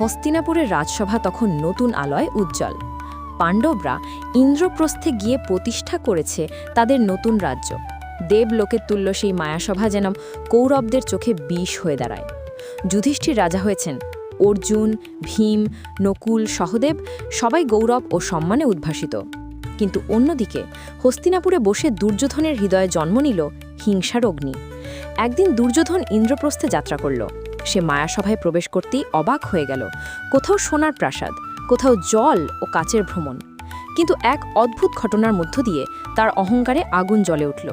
হস্তিনাপুরের রাজসভা তখন নতুন আলয় উজ্জ্বল। পাণ্ডবরা ইন্দ্রপ্রস্থে গিয়ে প্রতিষ্ঠা করেছে তাদের নতুন রাজ্য। দেবলোকের তুল্য সেই মায়াসভা যেন কৌরবদের চোখে বিষ হয়ে দাঁড়ায়। যুধিষ্ঠির রাজা হয়েছেন অর্জুন, ভীম, নকুল, সহদেব, সবাই গৌরব ও সম্মানে উদ্ভাসিত। কিন্তু অন্যদিকে হস্তিনাপুরে বসে দুর্যোধনের হৃদয়ে জন্ম নিল হিংসার অগ্নি। একদিন দুর্যোধন ইন্দ্রপ্রস্থে যাত্রা করল। সে মায়াসভায় প্রবেশ করতেই অবাক হয়ে গেল। কোথাও সোনার প্রাসাদ, কোথাও জল ও কাচের ভ্রমণ। কিন্তু এক অদ্ভুত ঘটনার মধ্য দিয়ে তার অহংকারে আগুন জ্বলে উঠল।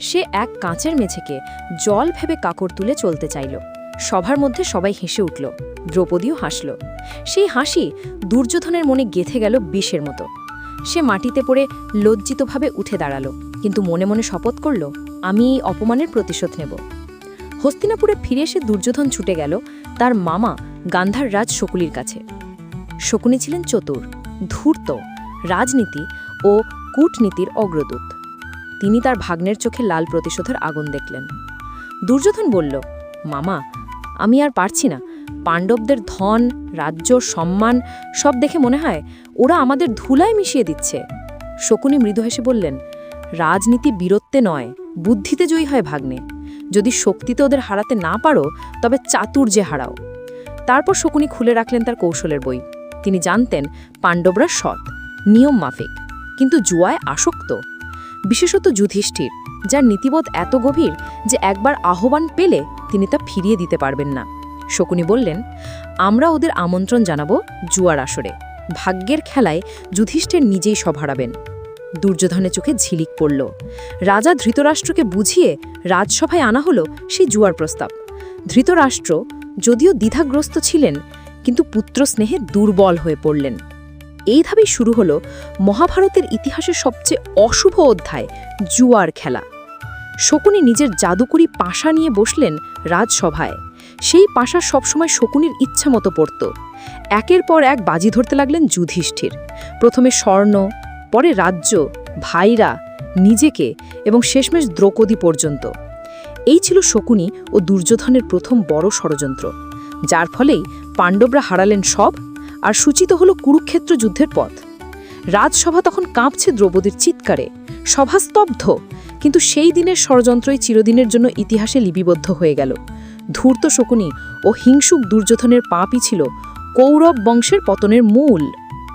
সে এক কাঁচের মেঝেকে জল ভেবে কাকড় তুলে চলতে চাইল। সভার মধ্যে সবাই হেসে উঠল। দ্রৌপদীও হাসল। সেই হাসি দুর্যোধনের মনে গেথে গেল বিষের মতো। সে মাটিতে পড়ে লজ্জিতভাবে উঠে দাঁড়াল। কিন্তু মনে মনে শপথ করল, আমি এই অপমানের প্রতিশোধ নেব। হস্তিনাপুরে ফিরে এসে দুর্যোধন ছুটে গেল তার মামা গান্ধার রাজ শকুলির কাছে। শকুনি ছিলেন চতুর, ধূর্ত, রাজনীতি ও কূটনীতির অগ্রদূত। তিনি তার ভাগ্নের চোখে লাল প্রতিশোধের আগুন দেখলেন। দুর্যোধন বলল, মামা, আমি আর পারছি না। পাণ্ডবদের ধন, রাজ্য, সম্মান, সব দেখে মনে হয় ওরা আমাদের ধুলায় মিশিয়ে দিচ্ছে শকুনি মৃদু হেসে বললেন, রাজনীতি বীরত্বে নয়, বুদ্ধিতে জয়ী হয় ভাগ্নে। যদি শক্তিতে ওদের হারাতে না পারো, তবে চাতুর্যে হারাও। তারপর শকুনি খুলে রাখলেন তার কৌশলের বই। তিনি জানতেন, পাণ্ডবরা সৎ, নিয়ম মাফিক, কিন্তু জুয়ায় আসক্ত। বিশেষত যুধিষ্ঠির, যার নীতিবোধ এত গভীর যে একবার আহ্বান পেলে তিনি তা ফিরিয়ে দিতে পারবেন না। শকুনি বললেন, আমরা ওদের আমন্ত্রণ জানাব জুয়ার আসরে। ভাগ্যের খেলায় যুধিষ্ঠির নিজেই সব হারাবেন। দুর্যোধনের চোখে ঝিলিক পড়ল। রাজা ধৃতরাষ্ট্রকে বুঝিয়ে রাজসভায় আনা হলো সেই জুয়ার প্রস্তাব। ধৃতরাষ্ট্র যদিও দ্বিধাগ্রস্ত ছিলেন, কিন্তু পুত্র স্নেহে দুর্বল হয়ে পড়লেন। এইভাবেই শুরু হলো মহাভারতের ইতিহাসের সবচেয়ে অশুভ অধ্যায়, জুয়ার খেলা। শকুনি নিজের জাদুকরি পাশা নিয়ে বসলেন রাজসভায়। সেই পাশা সবসময় শকুনির ইচ্ছা মতো পড়ত। একের পর এক বাজি ধরতে লাগলেন যুধিষ্ঠির। প্রথমে স্বর্ণ পরে রাজ্য, ভাইরা, নিজেকে এবং শেষমেশ দ্রৌপদী পর্যন্ত। এই ছিল শকুনি ও দুর্যোধনের প্রথম বড় ষড়যন্ত্র, যার ফলেই পাণ্ডবরা হারালেন সব আর সূচিত হল কুরুক্ষেত্র যুদ্ধের পথ। রাজসভা তখন কাঁপছে দ্রৌপদীর চিৎকারে, সভা স্তব্ধ, কিন্তু সেই দিনের ষড়যন্ত্রই চিরদিনের জন্য ইতিহাসে লিপিবদ্ধ হয়ে গেল। ধূর্ত শকুনি ও হিংসুক দুর্যোধনের পাপই ছিল কৌরব বংশের পতনের মূল।